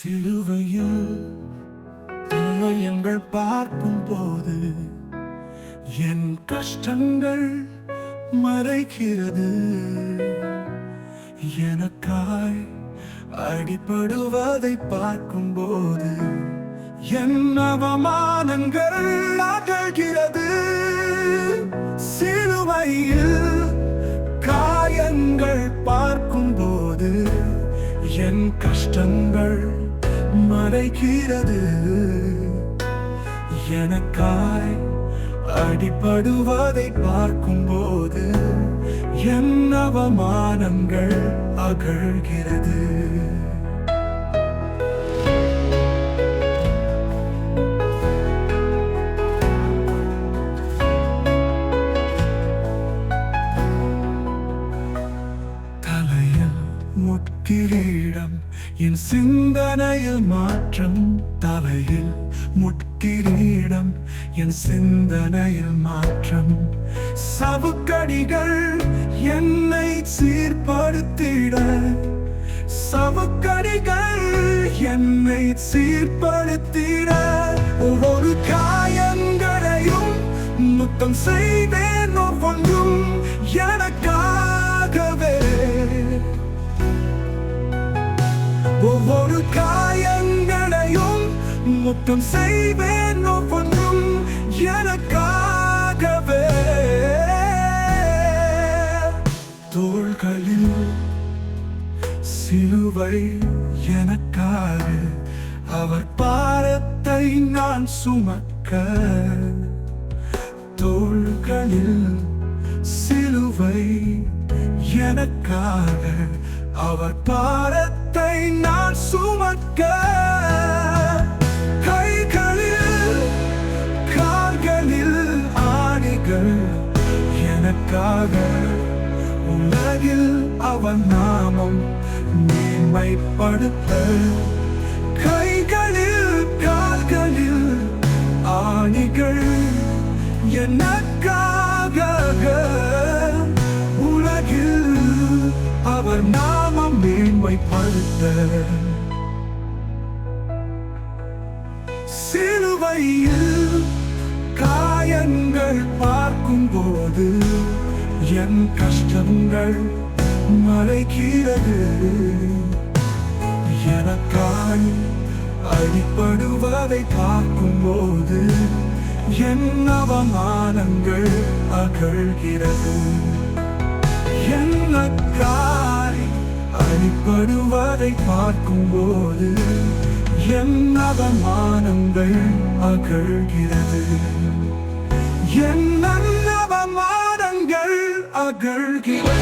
சிலுவையில் எங்கள் பார்க்கும் போது என் கஷ்டங்கள் மறைக்கிறது எனக்காய் அடிபடுவதை பார்க்கும்போது என் அவமானங்கள் மறைக்கிறது எனக்காய் அடிபடுவதை பார்க்கும்போது என் அவமானங்கள் அகழ்கிறது. தலையில் முட்கிரீடம் என் சிந்தனையில் மாற்றம் தலையில் முட்கிரீடம் என் சிந்தனையில் மாற்றம். சவுக்கடிகள் என்னை சீர்படுத்திட. சவுக்கடிகள் என்னை சீர்படுத்திட. ஒவ்வொரு காயங்களையும் முத்தம் செய்தேன் ஒவ்வொன்றும் எனக்கு ஒவ்வொரு காயங்களையும் முத்தம் செய்வேன் ஒவ்வொன்றும் எனக்காகவே. தோள்களில் சிலுவை எனக்காக அவர் பாரத்தை நான் சுமக்க. தோள்களில் சிலுவை எனக்காக அவர் பாரத்தை நான் சுமக்க கைகளில் கால்களில் ஆணிகள் எனக்காக உலகில் அவன் நாமம் மேன்மைப்படுத்த கைகளில் கால்களில் ஆணிகள் எனக்காக உலகில் அவர் நாமம் மேன்மைப்படுத்த சிலுவையில் காயங்கள் பார்க்கும்போது என் கஷ்டங்கள் மறைக்கிறது எனக்காய் அடிப்படுவதை பார்க்கும்போது என் அவமானங்கள் அகழ்கிறது. அடிப்படுவதை பார்க்கும்போது என் அவமானங்கள் அகழ்கிறது. என் அவமானங்கள் அகழ்கிறது.